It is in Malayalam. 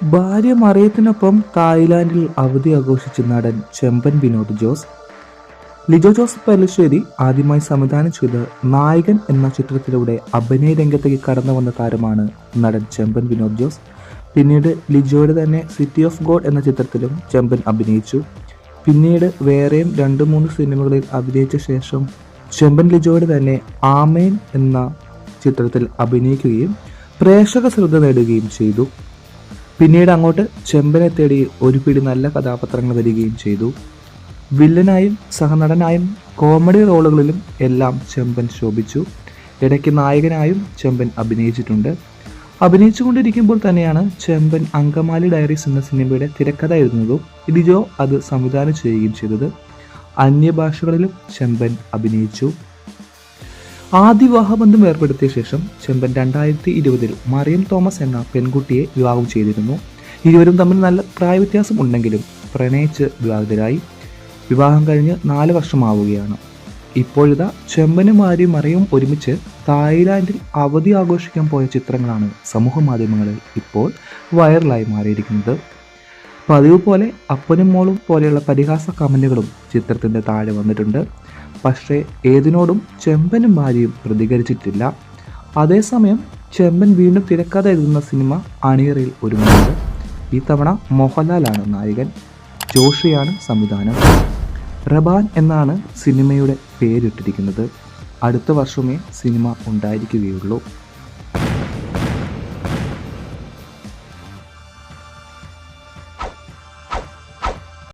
ഭാര്യ മറിയത്തിനൊപ്പം തായ്ലാന്റിൽ അവധി ആഘോഷിച്ച നടൻ ചെമ്പൻ വിനോദ് ജോസ് ലിജോ ജോസ് പല്ലശ്ശേരി ആദ്യമായി സംവിധാനം ചെയ്ത് നായകൻ എന്ന ചിത്രത്തിലൂടെ അഭിനയ രംഗത്തേക്ക് കടന്നു വന്ന താരമാണ് നടൻ ചെമ്പൻ വിനോദ് ജോസ്. പിന്നീട് ലിജോയുടെ തന്നെ സിറ്റി ഓഫ് ഗോഡ് എന്ന ചിത്രത്തിലും ചെമ്പൻ അഭിനയിച്ചു. പിന്നീട് വേറെയും രണ്ട് മൂന്ന് സിനിമകളിൽ അഭിനയിച്ച ശേഷം ചെമ്പൻ ലിജോയുടെ തന്നെ ആമേൻ എന്ന ചിത്രത്തിൽ അഭിനയിക്കുകയും പ്രേക്ഷക ശ്രദ്ധ നേടുകയും ചെയ്തു. പിന്നീട് അങ്ങോട്ട് ചെമ്പനെ തേടി ഒരു പിടി നല്ല കഥാപാത്രങ്ങൾ വരികയും ചെയ്തു. വില്ലനായും സഹനടനായും കോമഡി റോളുകളിലും എല്ലാം ചെമ്പൻ ശോഭിച്ചു. ഇടയ്ക്ക് നായകനായും ചെമ്പൻ അഭിനയിച്ചിട്ടുണ്ട്. അഭിനയിച്ചുകൊണ്ടിരിക്കുമ്പോൾ തന്നെയാണ് ചെമ്പൻ അങ്കമാലി ഡയറീസ് എന്ന സിനിമയുടെ തിരക്കഥ എഴുതുന്നതും. ഇതിജോ അത് സംവിധാനം ചെയ്യുകയും ചെയ്തത്. അന്യഭാഷകളിലും ചെമ്പൻ അഭിനയിച്ചു. ആദ്യ വിവാഹബന്ധം ഏർപ്പെടുത്തിയ ശേഷം ചെമ്പൻ രണ്ടായിരത്തി ഇരുപതിൽ മറിയം തോമസ് എന്ന പെൺകുട്ടിയെ വിവാഹം ചെയ്തിരുന്നു. ഇരുവരും തമ്മിൽ നല്ല പ്രായവ്യത്യാസം ഉണ്ടെങ്കിലും പ്രണയിച്ച് വിവാഹിതരായി. വിവാഹം കഴിഞ്ഞ് നാല് വർഷമാവുകയാണ്. ഇപ്പോഴിതാ ചെമ്പനും മാരിയും മറിയും ഒരുമിച്ച് തായ്ലാൻഡിൽ അവധി ആഘോഷിക്കാൻ പോയ ചിത്രങ്ങളാണ് സമൂഹ മാധ്യമങ്ങളിൽ ഇപ്പോൾ വൈറലായി മാറിയിരിക്കുന്നത്. പതിവ് പോലെ അപ്പനും മോളും പോലെയുള്ള പരിഹാസ കമന്റുകളും ചിത്രത്തിന്റെ താഴെ വന്നിട്ടുണ്ട്. പക്ഷേ ഏതിനോടും ചെമ്പനും ഭാര്യയും പ്രതികരിച്ചിട്ടില്ല. അതേസമയം ചെമ്പൻ വീണ്ടും തിരക്കഥ എഴുതുന്ന സിനിമ അണിയറയിൽ ഒരുങ്ങുന്നത് ഈ തവണ മോഹൻലാലാണ് നായകൻ. ജോഷിയാണ് സംവിധാനം. റബാൻ എന്നാണ് സിനിമയുടെ പേരിട്ടിരിക്കുന്നത്. അടുത്ത വർഷമേ സിനിമ ഉണ്ടായിരിക്കുകയുള്ളൂ.